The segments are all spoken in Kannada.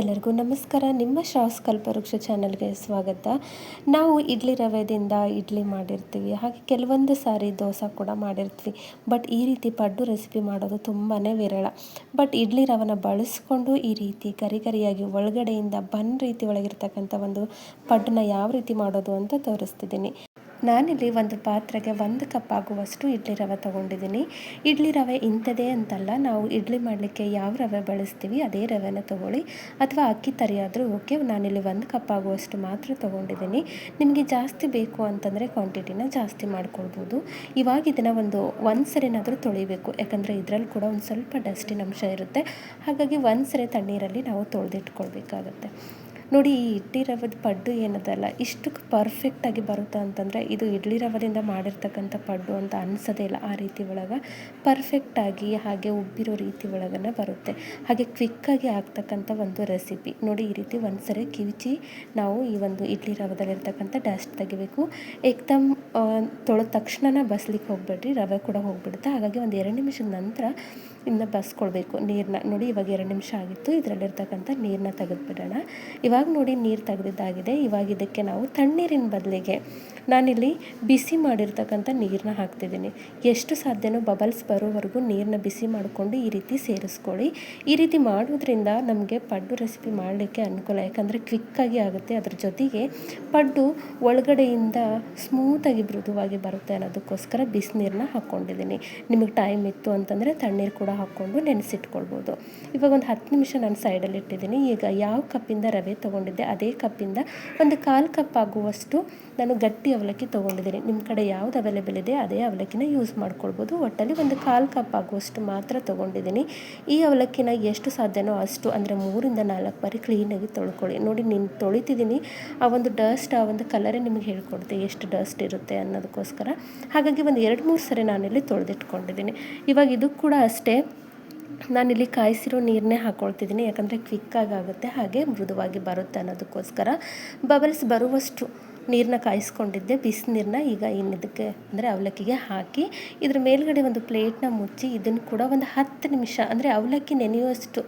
ಎಲ್ಲರಿಗೂ ನಮಸ್ಕಾರ. ನಿಮ್ಮ ಶ್ರಾವ್ಸ್ ಕಲ್ಪವೃಕ್ಷ ಚಾನಲ್ಗೆ ಸ್ವಾಗತ. ನಾವು ಇಡ್ಲಿ ರವೆದಿಂದ ಇಡ್ಲಿ ಮಾಡಿರ್ತೀವಿ. ಹಾಗೆ ಕೆಲವೊಂದು ಸಾರಿ ದೋಸೆ ಕೂಡ ಮಾಡಿರ್ತೀವಿ. ಬಟ್ ಈ ರೀತಿ ಪಡ್ಡು ರೆಸಿಪಿ ಮಾಡೋದು ತುಂಬಾ ವಿರಳ. ಬಟ್ ಇಡ್ಲಿ ರವನ ಬಳಸ್ಕೊಂಡು ಈ ರೀತಿ ಕರಿ ಕರಿಯಾಗಿ ಒಳಗಡೆಯಿಂದ ಬನ್ ರೀತಿ ಒಳಗಿರ್ತಕ್ಕಂಥ ಒಂದು ಪಡ್ಡನ್ನ ಯಾವ ರೀತಿ ಮಾಡೋದು ಅಂತ ತೋರಿಸ್ತಿದ್ದೀನಿ. ನಾನಿಲ್ಲಿ ಒಂದು ಪಾತ್ರೆಗೆ ಒಂದು ಕಪ್ ಆಗುವಷ್ಟು ಇಡ್ಲಿ ರವೆ ತೊಗೊಂಡಿದ್ದೀನಿ. ಇಡ್ಲಿ ರವೆ ಇಂಥದೇ ಅಂತಲ್ಲ, ನಾವು ಇಡ್ಲಿ ಮಾಡಲಿಕ್ಕೆ ಯಾವ ರವೆ ಬಳಸ್ತೀವಿ ಅದೇ ರವೆನ ತೊಗೊಳ್ಳಿ. ಅಥವಾ ಅಕ್ಕಿ ತರಿಯಾದರೂ ಓಕೆ, ನಾನಿಲ್ಲಿ ಒಂದು ಕಪ್ ಆಗುವಷ್ಟು ಮಾತ್ರ ತೊಗೊಂಡಿದ್ದೀನಿ. ನಿಮಗೆ ಜಾಸ್ತಿ ಬೇಕು ಅಂತಂದರೆ ಕ್ವಾಂಟಿಟಿನ ಜಾಸ್ತಿ ಮಾಡ್ಕೊಳ್ಬೋದು. ಇವಾಗ ಇದನ್ನು ಒಂದು ಒಂದು ಸರಿನಾದರೂ ತೊಳಿಬೇಕು, ಯಾಕಂದರೆ ಇದರಲ್ಲಿ ಕೂಡ ಒಂದು ಸ್ವಲ್ಪ ಡಸ್ಟಿನ ಅಂಶ ಇರುತ್ತೆ. ಹಾಗಾಗಿ ಒಂದು ಸರಿ ತಣ್ಣೀರಲ್ಲಿ ನಾವು ತೊಳೆದಿಟ್ಕೊಳ್ಬೇಕಾಗತ್ತೆ. ನೋಡಿ, ಈ ಇಡ್ಲಿ ರವದ ಪಡ್ಡು ಏನದಲ್ಲ ಇಷ್ಟು ಪರ್ಫೆಕ್ಟಾಗಿ ಬರುತ್ತೆ ಅಂತಂದರೆ, ಇದು ಇಡ್ಲಿ ರವದಿಂದ ಮಾಡಿರ್ತಕ್ಕಂಥ ಪಡ್ಡು ಅಂತ ಅನ್ಸೋದೇ ಇಲ್ಲ. ಆ ರೀತಿ ಒಳಗೆ ಪರ್ಫೆಕ್ಟಾಗಿ ಹಾಗೆ ಉಬ್ಬಿರೋ ರೀತಿ ಒಳಗನೆ ಬರುತ್ತೆ. ಹಾಗೆ ಕ್ವಿಕ್ಕಾಗಿ ಆಗ್ತಕ್ಕಂಥ ಒಂದು ರೆಸಿಪಿ ನೋಡಿ, ಈ ರೀತಿ ಒಂದು ಸರಿ ಕಿವಿಚಿ ನಾವು ಈ ಒಂದು ಇಡ್ಲಿ ರವದಲ್ಲಿರ್ತಕ್ಕಂಥ ಡಸ್ಟ್ ತೆಗಿಬೇಕು. ಏಕ್ದಮ್ ತೊಳೆದ ತಕ್ಷಣ ಬಸ್ಲಿಕ್ಕೆ ಹೋಗ್ಬೇಡ್ರಿ, ರವೆ ಕೂಡ ಹೋಗ್ಬಿಡುತ್ತೆ. ಹಾಗಾಗಿ ಒಂದು ಎರಡು ನಿಮಿಷದ ನಂತರ ಇನ್ನು ಬಸ್ಕೊಳ್ಬೇಕು ನೀರನ್ನ ನೋಡಿ ಇವಾಗ ಎರಡು ನಿಮಿಷ ಆಗಿತ್ತು. ಇದರಲ್ಲಿರ್ತಕ್ಕಂಥ ನೀರನ್ನ ತೆಗೆದುಬಿಡೋಣ. ಇವಾಗ ನೋಡಿ ನೀರು ತೆಗೆದಿದ್ದಾಗಿದೆ. ಇವಾಗ ಇದಕ್ಕೆ ನಾವು ತಣ್ಣೀರಿನ ಬದಲಿಗೆ ನಾನಿಲ್ಲಿ ಬಿಸಿ ಮಾಡಿರ್ತಕ್ಕಂಥ ನೀರನ್ನ ಹಾಕ್ತಿದ್ದೀನಿ. ಎಷ್ಟು ಸಾಧ್ಯನೋ ಬಬಲ್ಸ್ ಬರೋವರೆಗೂ ನೀರನ್ನ ಬಿಸಿ ಮಾಡಿಕೊಂಡು ಈ ರೀತಿ ಸೇರಿಸ್ಕೊಳ್ಳಿ. ಈ ರೀತಿ ಮಾಡೋದ್ರಿಂದ ನಮಗೆ ಪಡ್ಡು ರೆಸಿಪಿ ಮಾಡಲಿಕ್ಕೆ ಅನುಕೂಲ, ಯಾಕಂದರೆ ಕ್ವಿಕ್ಕಾಗಿ ಆಗುತ್ತೆ. ಅದ್ರ ಜೊತೆಗೆ ಪಡ್ಡು ಒಳಗಡೆಯಿಂದ ಸ್ಮೂತಾಗಿ ಮೃದುವಾಗಿ ಬರುತ್ತೆ ಅನ್ನೋದಕ್ಕೋಸ್ಕರ ಬಿಸಿನೀರನ್ನ ಹಾಕ್ಕೊಂಡಿದ್ದೀನಿ. ನಿಮಗೆ ಟೈಮ್ ಇತ್ತು ಅಂತಂದರೆ ತಣ್ಣೀರು ಕೂಡ ಹಾಕ್ಕೊಂಡು ನೆನೆಸಿಟ್ಕೊಳ್ಬೋದು. ಇವಾಗ ಒಂದು ಹತ್ತು ನಿಮಿಷ ನಾನು ಸೈಡಲ್ಲಿ ಇಟ್ಟಿದ್ದೀನಿ. ಈಗ ಯಾವ ಕಪ್ಪಿಂದ ರವೆ ತೊಗೊಂಡಿದ್ದೆ, ಅದೇ ಕಪ್ಪಿಂದ ಒಂದು ಕಾಲು ಕಪ್ ಆಗುವಷ್ಟು ನಾನು ಗಟ್ಟಿ ಅವಲಕ್ಕಿ ತೊಗೊಂಡಿದ್ದೀನಿ. ನಿಮ್ಮ ಕಡೆ ಯಾವ್ದು ಅವೈಲೇಬಲ್ ಇದೆ, ಅದೇ ಅವಲಕ್ಕಿನ ಯೂಸ್ ಮಾಡ್ಕೊಳ್ಬೋದು. ಒಟ್ಟಲ್ಲಿ ಒಂದು ಕಾಲು ಕಪ್ ಆಗುವಷ್ಟು ಮಾತ್ರ ತೊಗೊಂಡಿದ್ದೀನಿ. ಈ ಅವಲಕ್ಕಿನ ಎಷ್ಟು ಸಾಧ್ಯನೋ ಅಷ್ಟು ಅಂದರೆ ಮೂರಿಂದ ನಾಲ್ಕು ಬಾರಿ ಕ್ಲೀನಾಗಿ ತೊಳ್ಕೊಳ್ಳಿ. ನೋಡಿ, ನೀನು ತೊಳಿತಿದ್ದೀನಿ, ಆ ಒಂದು ಡಸ್ಟ್ ಆ ಒಂದು ಕಲರೇ ನಿಮಗೆ ಹೇಳ್ಕೊಡ್ತೆ, ಎಷ್ಟು ಡಸ್ಟ್ ಇರುತ್ತೆ ಅನ್ನೋದಕ್ಕೋಸ್ಕರ. ಹಾಗಾಗಿ ಒಂದು ಎರಡು ಮೂರು ಸರಿ ನಾನಿಲ್ಲಿ ತೊಳೆದಿಟ್ಕೊಂಡಿದ್ದೀನಿ. ಇವಾಗ ಇದು ಕೂಡ ಅಷ್ಟೇ. ನಾನಿಲ್ಲಿ ಕಾಯಿಸಿರೋ ನೀರನ್ನೇ ಹಾಕ್ಕೊಳ್ತಿದ್ದೀನಿ ಯಾಕಂದರೆ ಕ್ವಿಕ್ಕಾಗಿ ಆಗುತ್ತೆ ಹಾಗೆ ಮೃದುವಾಗಿ ಬರುತ್ತೆ ಅನ್ನೋದಕ್ಕೋಸ್ಕರ. ಬಬಲ್ಸ್ ಬರುವಷ್ಟು ನೀರನ್ನ ಕಾಯಿಸ್ಕೊಂಡಿದ್ದೆ ಬಿಸಿನೀರನ್ನ ಈಗ ಇನ್ನಿದಕ್ಕೆ ಅಂದರೆ ಅವಲಕ್ಕಿಗೆ ಹಾಕಿ ಇದ್ರ ಮೇಲ್ಗಡೆ ಒಂದು ಪ್ಲೇಟ್ನ ಮುಚ್ಚಿ ಇದನ್ನು ಕೂಡ ಒಂದು ಹತ್ತು ನಿಮಿಷ ಅಂದರೆ ಅವಲಕ್ಕಿ ನೆನೆಯುವಷ್ಟು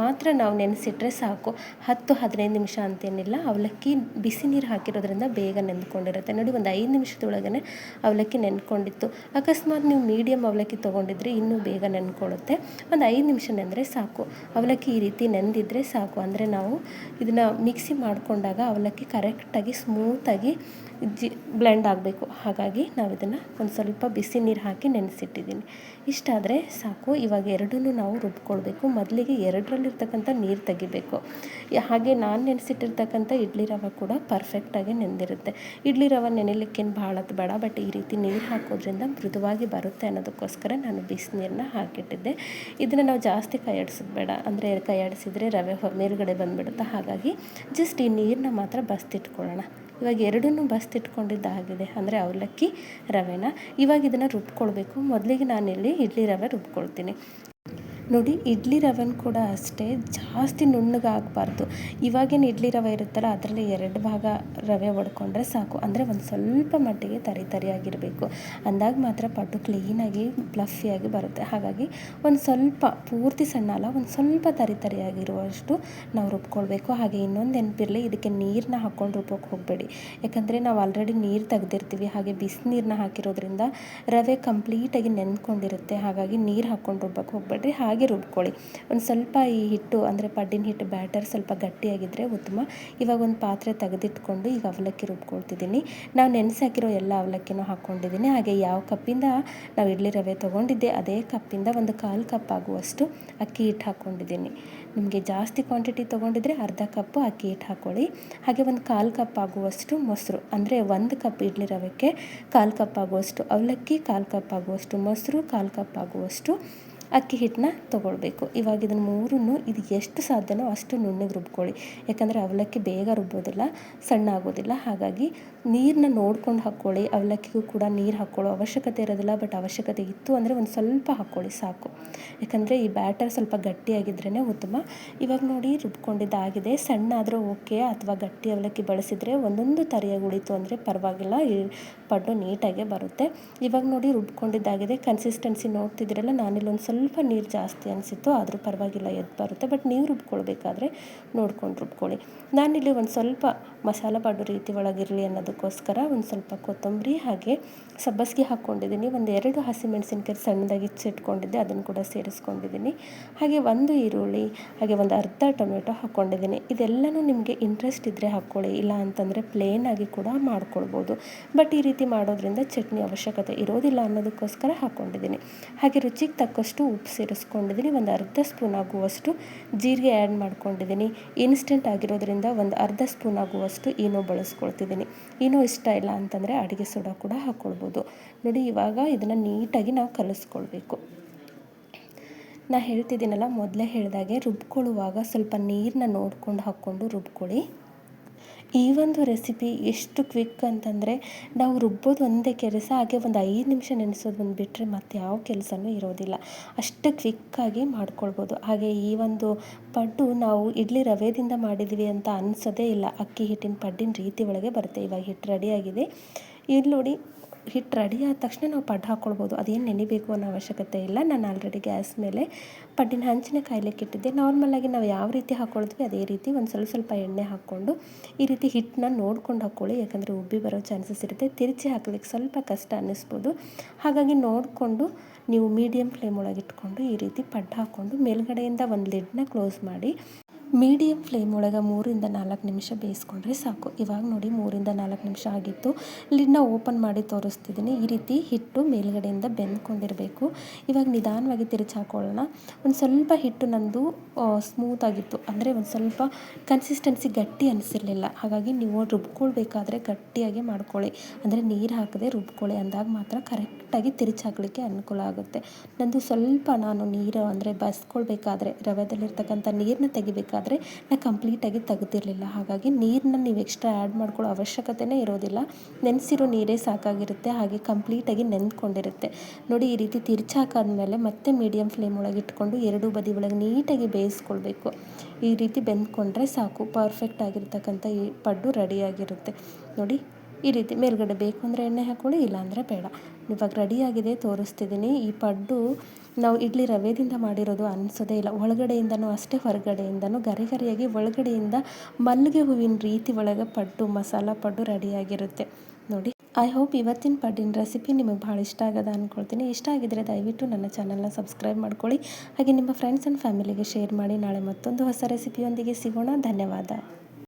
ಮಾತ್ರ ನಾವು ನೆನೆಸಿಟ್ರೆ ಸಾಕು. ಹತ್ತು, ಹದಿನೈದು ನಿಮಿಷ ಅಂತೇನಿಲ್ಲ, ಅವಲಕ್ಕಿ ಬಿಸಿ ನೀರು ಹಾಕಿರೋದ್ರಿಂದ ಬೇಗ ನೆಂದ್ಕೊಂಡಿರುತ್ತೆ ನೋಡಿ ಒಂದು ಐದು ನಿಮಿಷದೊಳಗನೆ ಅವಲಕ್ಕಿ ನೆನ್ಕೊಂಡಿತ್ತು. ಅಕಸ್ಮಾತ್ ನೀವು ಮೀಡಿಯಮ್ ಅವಲಕ್ಕಿ ತೊಗೊಂಡಿದ್ರೆ ಇನ್ನೂ ಬೇಗ ನೆನ್ಕೊಳ್ಳುತ್ತೆ. ಒಂದು ಐದು ನಿಮಿಷ ನೆಂದರೆ ಸಾಕು. ಅವಲಕ್ಕಿ ಈ ರೀತಿ ನೆಂದಿದ್ರೆ ಸಾಕು. ಅಂದರೆ ನಾವು ಇದನ್ನು ಮಿಕ್ಸಿ ಮಾಡಿಕೊಂಡಾಗ ಅವಲಕ್ಕಿ ಕರೆಕ್ಟಾಗಿ ಸ್ಮೂತಾಗಿ ಜಿ ಬ್ಲೆಂಡ್ ಆಗಬೇಕು. ಹಾಗಾಗಿ ನಾವು ಇದನ್ನು ಒಂದು ಸ್ವಲ್ಪ ಬಿಸಿ ನೀರು ಹಾಕಿ ನೆನೆಸಿಟ್ಟಿದ್ದೀನಿ ಇಷ್ಟಾದರೆ ಸಾಕು. ಇವಾಗ ಎರಡೂ ನಾವು ರುಬ್ಕೊಳ್ಬೇಕು. ಮೊದಲಿಗೆ ಎರಡರಲ್ಲಿರ್ತಕ್ಕಂಥ ನೀರು ತೆಗಿಬೇಕು. ಹಾಗೆ ನಾನು ನೆನೆಸಿಟ್ಟಿರ್ತಕ್ಕಂಥ ಇಡ್ಲಿ ರವೆ ಕೂಡ ಪರ್ಫೆಕ್ಟಾಗಿ ನೆಂದಿರುತ್ತೆ. ಇಡ್ಲಿ ರವೆ ನೆನೆಲಿಕ್ಕೇನು ಭಾಳ ಬೇಡ. ಬಟ್ ಈ ರೀತಿ ನೀರು ಹಾಕೋದ್ರಿಂದ ಮೃದುವಾಗಿ ಬರುತ್ತೆ ಅನ್ನೋದಕ್ಕೋಸ್ಕರ ನಾನು ಬಿಸಿ ನೀರನ್ನ ಹಾಕಿಟ್ಟಿದ್ದೆ. ಇದನ್ನು ನಾವು ಜಾಸ್ತಿ ಕೈಯಾಡಿಸೋದು ಅಂದರೆ ಕೈಯಾಡಿಸಿದರೆ ರವೆ ಮೇಲುಗಡೆ ಬಂದುಬಿಡುತ್ತೆ? ಹಾಗಾಗಿ ಜಸ್ಟ್ ಈ ನೀರನ್ನ ಮಾತ್ರ ಬಸ್ತಿಟ್ಕೊಳ್ಳೋಣ. ಇವಾಗ ಎರಡನ್ನೂ ಬಸ್ತಿಟ್ಕೊಂಡಿದ್ದಾಗಿದೆ ಅಂದರೆ ಅವಲಕ್ಕಿ ರವೆನ. ಇವಾಗ ಇದನ್ನು ರುಬ್ಕೊಳ್ಬೇಕು. ಮೊದಲಿಗೆ ನಾನಿಲ್ಲಿ ಇಡ್ಲಿ ರವೆ ರುಬ್ಕೊಳ್ತೀನಿ. ನೋಡಿ, ಇಡ್ಲಿ ರವೆನ ಕೂಡ ಅಷ್ಟೇ ಜಾಸ್ತಿ ನುಣ್ಣಗಾಗಬಾರ್ದು. ಇವಾಗೇನು ಇಡ್ಲಿ ರವೆ ಇರುತ್ತಲ್ಲ, ಅದರಲ್ಲಿ ಎರಡು ಭಾಗ ರವೆ ಒಡ್ಕೊಂಡ್ರೆ ಸಾಕು. ಅಂದರೆ ಒಂದು ಸ್ವಲ್ಪ ಮಟ್ಟಿಗೆ ತರಿ ತರಿಯಾಗಿರಬೇಕು. ಅಂದಾಗ ಮಾತ್ರ ಪಟ್ಟು ಕ್ಲೀನಾಗಿ ಪ್ಲಫಿಯಾಗಿ ಬರುತ್ತೆ. ಹಾಗಾಗಿ ಒಂದು ಸ್ವಲ್ಪ, ಪೂರ್ತಿ ಸಣ್ಣ ಅಲ್ಲ, ಒಂದು ಸ್ವಲ್ಪ ತರಿ ತರಿಯಾಗಿರುವಷ್ಟು ನಾವು ರುಬ್ಕೊಳ್ಬೇಕು. ಹಾಗೆ ಇನ್ನೊಂದು ನೆನಪಿರಲಿ, ಇದಕ್ಕೆ ನೀರನ್ನ ಹಾಕ್ಕೊಂಡು ರುಬ್ಬೋಕೆ ಹೋಗಬೇಡಿ. ಯಾಕಂದರೆ ನಾವು ಆಲ್ರೆಡಿ ನೀರು ತೆಗೆದಿರ್ತೀವಿ. ಹಾಗೆ ಬಿಸಿನೀರನ್ನ ಹಾಕಿರೋದ್ರಿಂದ ರವೆ ಕಂಪ್ಲೀಟಾಗಿ ನೆನ್ಕೊಂಡಿರುತ್ತೆ. ಹಾಗಾಗಿ ನೀರು ಹಾಕ್ಕೊಂಡು ರುಬ್ಬೋಕೆ ಹೋಗಬೇಡ್ರಿ. ಹಾಗೆ ರುಬ್ಕೊಳ್ಳಿ. ಒಂದು ಸ್ವಲ್ಪ ಈ ಹಿಟ್ಟು, ಅಂದರೆ ಪಡ್ಡಿನ ಹಿಟ್ಟು ಬ್ಯಾಟರ್ ಸ್ವಲ್ಪ ಗಟ್ಟಿಯಾಗಿದ್ದರೆ ಉತ್ತಮ. ಇವಾಗ ಒಂದು ಪಾತ್ರೆ ತೆಗೆದಿಟ್ಕೊಂಡು ಈಗ ಅವಲಕ್ಕಿ ರುಬ್ಕೊಳ್ತಿದ್ದೀನಿ. ನಾವು ನೆನೆಸಿ ಹಾಕಿರೋ ಎಲ್ಲ ಅವಲಕ್ಕಿನೂ ಹಾಕ್ಕೊಂಡಿದ್ದೀನಿ ಹಾಗೆ ಯಾವ ಕಪ್ಪಿಂದ ನಾವು ಇಡ್ಲಿ ರವೆ ತೊಗೊಂಡಿದ್ದೆ, ಅದೇ ಕಪ್ಪಿಂದ ಒಂದು ಕಾಲು ಕಪ್ ಆಗುವಷ್ಟು ಅಕ್ಕಿ ಹಿಟ್ಟು ಹಾಕ್ಕೊಂಡಿದ್ದೀನಿ ನಿಮಗೆ ಜಾಸ್ತಿ ಕ್ವಾಂಟಿಟಿ ತೊಗೊಂಡಿದ್ರೆ ಅರ್ಧ ಕಪ್ಪು ಅಕ್ಕಿ ಹಿಟ್ಟು ಹಾಕ್ಕೊಳ್ಳಿ ಹಾಗೆ ಒಂದು ಕಾಲು ಕಪ್ ಆಗುವಷ್ಟು ಮೊಸರು, ಅಂದರೆ ಒಂದು ಕಪ್ ಇಡ್ಲಿ ರವೆಗೆ ಕಾಲು ಕಪ್ ಆಗುವಷ್ಟು ಅವಲಕ್ಕಿ, ಕಾಲು ಕಪ್ ಆಗುವಷ್ಟು ಮೊಸರು, ಕಾಲು ಕಪ್ ಆಗುವಷ್ಟು ಅಕ್ಕಿ ಹಿಟ್ಟನ್ನ ತೊಗೊಳ್ಬೇಕು. ಇವಾಗ ಇದನ್ನು ಮೂರನ್ನು, ಇದು ಎಷ್ಟು ಸಾಧ್ಯನೋ ಅಷ್ಟು ನುಣ್ಣಗೆ ರುಬ್ಕೊಳ್ಳಿ. ಯಾಕಂದರೆ ಅವಲಕ್ಕಿ ಬೇಗ ರುಬ್ಬೋದಿಲ್ಲ, ಸಣ್ಣ ಆಗೋದಿಲ್ಲ. ಹಾಗಾಗಿ ನೀರನ್ನ ನೋಡ್ಕೊಂಡು ಹಾಕ್ಕೊಳ್ಳಿ. ಅವಲಕ್ಕಿಗೂ ಕೂಡ ನೀರು ಹಾಕ್ಕೊಳ್ಳೋ ಅವಶ್ಯಕತೆ ಇರೋದಿಲ್ಲ, ಬಟ್ ಅವಶ್ಯಕತೆ ಇತ್ತು ಅಂದರೆ ಒಂದು ಸ್ವಲ್ಪ ಹಾಕ್ಕೊಳ್ಳಿ, ಸಾಕು. ಯಾಕಂದರೆ ಈ ಬ್ಯಾಟರ್ ಸ್ವಲ್ಪ ಗಟ್ಟಿಯಾಗಿದ್ರೇ ಉತ್ತಮ. ಇವಾಗ ನೋಡಿ, ರುಬ್ಕೊಂಡಿದ್ದಾಗಿದೆ. ಸಣ್ಣ ಆದರೂ ಓಕೆ, ಅಥವಾ ಗಟ್ಟಿ ಅವಲಕ್ಕಿ ಬಳಸಿದರೆ ಒಂದೊಂದು ತರಿಯಾಗಿ ಉಳಿತು ಅಂದರೆ ಪರವಾಗಿಲ್ಲ, ಈ ಪಡ್ಡು ನೀಟಾಗೆ ಬರುತ್ತೆ. ಇವಾಗ ನೋಡಿ, ರುಬ್ಕೊಂಡಿದ್ದಾಗಿದೆ. ಕನ್ಸಿಸ್ಟೆನ್ಸಿ ನೋಡ್ತಿದ್ದೀರಲ್ಲ, ನಾನಿಲ್ಲೊಂದು ಸ್ವಲ್ಪ ಸ್ವಲ್ಪ ನೀರು ಜಾಸ್ತಿ ಅನಿಸಿತ್ತು ಆದರೂ ಪರವಾಗಿಲ್ಲ, ಎದ್ದು ಬರುತ್ತೆ. ಬಟ್ ನೀವು ರುಬ್ಕೊಳ್ಬೇಕಾದ್ರೆ ನೋಡ್ಕೊಂಡು ರುಬ್ಕೊಳ್ಳಿ. ನಾನಿಲ್ಲಿ ಒಂದು ಸ್ವಲ್ಪ ಮಸಾಲ ಪೌಡರ್ ರೀತಿ ಒಳಗಿರಲಿ ಅನ್ನೋದಕ್ಕೋಸ್ಕರ ಒಂದು ಸ್ವಲ್ಪ ಕೊತ್ತಂಬರಿ ಹಾಗೆ ಸಬ್ಬಸ್ಗೆ ಹಾಕ್ಕೊಂಡಿದ್ದೀನಿ. ಒಂದು ಎರಡು ಹಸಿಮೆಣಸಿನ್ಕಾಯಿ ಸಣ್ಣದಾಗಿ ಹೆಚ್ಚಿಟ್ಕೊಂಡಿದ್ದೆ ಅದನ್ನು ಕೂಡ ಸೇರಿಸ್ಕೊಂಡಿದ್ದೀನಿ. ಹಾಗೆ ಒಂದು ಈರುಳ್ಳಿ, ಹಾಗೆ ಒಂದು ಅರ್ಧ ಟೊಮೆಟೊ ಹಾಕ್ಕೊಂಡಿದ್ದೀನಿ. ಇದೆಲ್ಲನೂ ನಿಮಗೆ ಇಂಟ್ರೆಸ್ಟ್ ಇದ್ದರೆ ಹಾಕ್ಕೊಳ್ಳಿ, ಇಲ್ಲ ಅಂತಂದರೆ ಆಗಿ ಕೂಡ ಮಾಡ್ಕೊಳ್ಬೋದು. ಬಟ್ ಈ ರೀತಿ ಮಾಡೋದ್ರಿಂದ ಚಟ್ನಿ ಅವಶ್ಯಕತೆ ಇರೋದಿಲ್ಲ ಅನ್ನೋದಕ್ಕೋಸ್ಕರ ಹಾಕ್ಕೊಂಡಿದ್ದೀನಿ. ಹಾಗೆ ರುಚಿಗೆ ತಕ್ಕಷ್ಟು ಉಪ್ಪು ಸೇರಿಸ್ಕೊಂಡಿದ್ದೀನಿ. ಒಂದು ಅರ್ಧ ಸ್ಪೂನ್ ಆಗುವಷ್ಟು ಜೀರಿಗೆ ಆ್ಯಡ್ ಮಾಡ್ಕೊಂಡಿದ್ದೀನಿ. ಇನ್ಸ್ಟೆಂಟ್ ಆಗಿರೋದ್ರಿಂದ ಒಂದು ಅರ್ಧ ಸ್ಪೂನ್ ಆಗುವಷ್ಟು ಈನೋ ಬಳಸ್ಕೊಳ್ತಿದ್ದೀನಿ. ಈನೋ ಇಷ್ಟ ಇಲ್ಲ ಅಂತಂದರೆ ಅಡುಗೆ ಸೋಡಾ ಕೂಡ ಹಾಕ್ಕೊಳ್ಬೋದು ನೋಡಿ, ಇವಾಗ ಇದನ್ನು ನೀಟಾಗಿ ನಾವು ಕಲಿಸ್ಕೊಳ್ಬೇಕು. ನಾ ಹೇಳ್ತಿದ್ದೀನಲ್ಲ, ಮೊದಲೇ ಹೇಳಿದಾಗೆ ರುಬ್ಕೊಳ್ಳುವಾಗ ಸ್ವಲ್ಪ ನೀರನ್ನ ನೋಡ್ಕೊಂಡು ಹಾಕ್ಕೊಂಡು ರುಬ್ಕೊಳ್ಳಿ. ಈ ಒಂದು ರೆಸಿಪಿ ಎಷ್ಟು ಕ್ವಿಕ್ ಅಂತಂದರೆ ನಾವು ರುಬ್ಬೋದು ಒಂದೇ ಕೆಲಸ, ಹಾಗೆ ಒಂದು ಐದು ನಿಮಿಷ ನೆನೆಸೋದು ಒಂದು ಬಿಟ್ಟರೆ ಮತ್ತು ಯಾವ ಕೆಲಸನೂ ಇರೋದಿಲ್ಲ. ಅಷ್ಟು ಕ್ವಿಕ್ಕಾಗಿ ಮಾಡ್ಕೊಳ್ಬೋದು. ಹಾಗೆ ಈ ಒಂದು ಪಡ್ಡು ನಾವು ಇಡ್ಲಿ ರವೆದಿಂದ ಮಾಡಿದ್ದೀವಿ ಅಂತ ಅನಿಸೋದೇ ಇಲ್ಲ. ಅಕ್ಕಿ ಹಿಟ್ಟಿನ ಪಡ್ಡಿನ ರೀತಿ ಒಳಗೆ ಬರುತ್ತೆ. ಇವಾಗ ಹಿಟ್ಟು ರೆಡಿಯಾಗಿದೆ ಇಲ್ಲಿ ನೋಡಿ ಹಿಟ್ಟು ರೆಡಿ ಆದ ತಕ್ಷಣ ನಾವು ಪಡ್ಡು ಹಾಕ್ಕೊಳ್ಬೋದು ಅದೇನು ನೆನಿಬೇಕು ಅನ್ನೋ ಅವಶ್ಯಕತೆ ಇಲ್ಲ. ನಾನು ಆಲ್ರೆಡಿ ಗ್ಯಾಸ್ ಮೇಲೆ ಪಡ್ಡಿನ ಹಂಚಿನ ಕಾಯ್ಲಿಕ್ಕೆ ಇಟ್ಟಿದ್ದೆ. ನಾರ್ಮಲಾಗಿ ನಾವು ಯಾವ ರೀತಿ ಹಾಕ್ಕೊಳ್ತೀವಿ ಅದೇ ರೀತಿ ಒಂದು ಸ್ವಲ್ಪ ಸ್ವಲ್ಪ ಎಣ್ಣೆ ಹಾಕ್ಕೊಂಡು ಈ ರೀತಿ ಹಿಟ್ಟನ್ನ ನೋಡ್ಕೊಂಡು ಹಾಕ್ಕೊಳ್ಳಿ ಯಾಕಂದರೆ ಉಬ್ಬಿ ಬರೋ ಚಾನ್ಸಸ್ ಇರುತ್ತೆ. ತಿರುಚಿ ಹಾಕ್ಲಿಕ್ಕೆ ಸ್ವಲ್ಪ ಕಷ್ಟ ಅನ್ನಿಸ್ಬೋದು. ಹಾಗಾಗಿ ನೋಡಿಕೊಂಡು ನೀವು ಮೀಡಿಯಮ್ ಫ್ಲೇಮ್ ಒಳಗೆ ಇಟ್ಕೊಂಡು ಈ ರೀತಿ ಪಡ್ಡು ಹಾಕ್ಕೊಂಡು ಮೇಲ್ಗಡೆಯಿಂದ ಒಂದು ಲಿಡ್ನ ಕ್ಲೋಸ್ ಮಾಡಿ ಮೀಡಿಯಮ್ ಫ್ಲೇಮ್ ಒಳಗೆ ಮೂರಿಂದ ನಾಲ್ಕು ನಿಮಿಷ ಬೇಯಿಸ್ಕೊಂಡ್ರೆ ಸಾಕು. ಇವಾಗ ನೋಡಿ ಮೂರಿಂದ ನಾಲ್ಕು ನಿಮಿಷ ಆಗಿತ್ತು. ಲಿಡ್ನ ಓಪನ್ ಮಾಡಿ ತೋರಿಸ್ತಿದ್ದೀನಿ. ಈ ರೀತಿ ಹಿಟ್ಟು ಮೇಲ್ಗಡೆಯಿಂದ ಬೆಂದ್ಕೊಂಡಿರಬೇಕು. ಇವಾಗ ನಿಧಾನವಾಗಿ ತಿರುಚಿ ಹಾಕೊಳ್ಳೋಣ ಒಂದು ಸ್ವಲ್ಪ ಹಿಟ್ಟು ನಂದು ಸ್ಮೂತ್ ಆಗಿತ್ತು. ಅಂದರೆ ಒಂದು ಸ್ವಲ್ಪ ಕನ್ಸಿಸ್ಟೆನ್ಸಿ ಗಟ್ಟಿ ಅನಿಸಿರಲಿಲ್ಲ. ಹಾಗಾಗಿ ನೀವು ರುಬ್ಕೊಳ್ಬೇಕಾದ್ರೆ ಗಟ್ಟಿಯಾಗಿ ಮಾಡ್ಕೊಳ್ಳಿ. ಅಂದರೆ ನೀರು ಹಾಕದೆ ರುಬ್ಕೊಳ್ಳಿ ಅಂದಾಗ ಮಾತ್ರ ಕರೆಕ್ಟಾಗಿ ತಿರುಚಿ ಹಾಕಲಿಕ್ಕೆ ಅನುಕೂಲ ಆಗುತ್ತೆ. ನಂದು ಸ್ವಲ್ಪ ನಾನು ನೀರು ಅಂದರೆ ಬಸ್ಕೊಳ್ಬೇಕಾದ್ರೆ, ರವೆದಲ್ಲಿರ್ತಕ್ಕಂಥ ನೀರನ್ನ ತೆಗಿಬೇಕಾದ್ರೆ ಆದರೆ ನಾನು ಕಂಪ್ಲೀಟಾಗಿ ತೆಗೆದಿರಲಿಲ್ಲ. ಹಾಗಾಗಿ ನೀರನ್ನ ನೀವು ಎಕ್ಸ್ಟ್ರಾ ಆ್ಯಡ್ ಮಾಡ್ಕೊಳ್ಳೋ ಅವಶ್ಯಕತೆಯೇ ಇರೋದಿಲ್ಲ. ನೆನೆಸಿರೋ ನೀರೇ ಸಾಕಾಗಿರುತ್ತೆ. ಹಾಗೆ ಕಂಪ್ಲೀಟಾಗಿ ನೆಂದ್ಕೊಂಡಿರುತ್ತೆ ನೋಡಿ, ಈ ರೀತಿ ತಿರ್ಚಾಕಾದ್ಮೇಲೆ ಮತ್ತೆ ಮೀಡಿಯಮ್ ಫ್ಲೇಮ್ ಒಳಗೆ ಇಟ್ಕೊಂಡು ಎರಡೂ ಬದಿ ಒಳಗೆ ನೀಟಾಗಿ ಬೇಯಿಸ್ಕೊಳ್ಬೇಕು. ಈ ರೀತಿ ಬೆಂದ್ಕೊಂಡ್ರೆ ಸಾಕು. ಪರ್ಫೆಕ್ಟ್ ಆಗಿರ್ತಕ್ಕಂಥ ಈ ಪಡ್ಡು ರೆಡಿಯಾಗಿರುತ್ತೆ. ನೋಡಿ, ಈ ರೀತಿ ಮೇಲ್ಗಡೆ ಬೇಕು ಅಂದರೆ ಎಣ್ಣೆ ಹಾಕ್ಕೊಳ್ಳಿ ಇಲ್ಲಾಂದರೆ ಬೇಡ. ಇವಾಗ ರೆಡಿಯಾಗಿದೆ, ತೋರಿಸ್ತಿದ್ದೀನಿ. ಈ ಪಡ್ಡು ನಾವು ಇಡ್ಲಿ ರವೆದಿಂದ ಮಾಡಿರೋದು ಅನಿಸೋದೇ ಇಲ್ಲ. ಒಳಗಡೆಯಿಂದನೂ ಅಷ್ಟೇ ಹೊರಗಡೆಯಿಂದನೂ ಗರಿ ಗರಿಯಾಗಿ ಒಳಗಡೆಯಿಂದ ಮಲ್ಲಿಗೆ ಹೂವಿನ ರೀತಿ ಒಳಗೆ ಪಡ್ಡು, ಮಸಾಲ ಪಡ್ಡು ರೆಡಿಯಾಗಿರುತ್ತೆ. ನೋಡಿ ಐ ಹೋಪ್ ಇವತ್ತಿನ ಪಡ್ಡಿನ ರೆಸಿಪಿ ನಿಮಗೆ ಭಾಳ ಇಷ್ಟ ಆಗದ ಅಂದ್ಕೊಳ್ತೀನಿ ಇಷ್ಟ ಆಗಿದ್ದರೆ ದಯವಿಟ್ಟು ನನ್ನ ಚಾನಲ್ನ ಸಬ್ಸ್ಕ್ರೈಬ್ ಮಾಡ್ಕೊಳ್ಳಿ. ಹಾಗೆ ನಿಮ್ಮ ಫ್ರೆಂಡ್ಸ್ ಆ್ಯಂಡ್ ಫ್ಯಾಮಿಲಿಗೆ ಶೇರ್ ಮಾಡಿ. ನಾಳೆ ಮತ್ತೊಂದು ಹೊಸ ರೆಸಿಪಿಯೊಂದಿಗೆ ಸಿಗೋಣ. ಧನ್ಯವಾದ.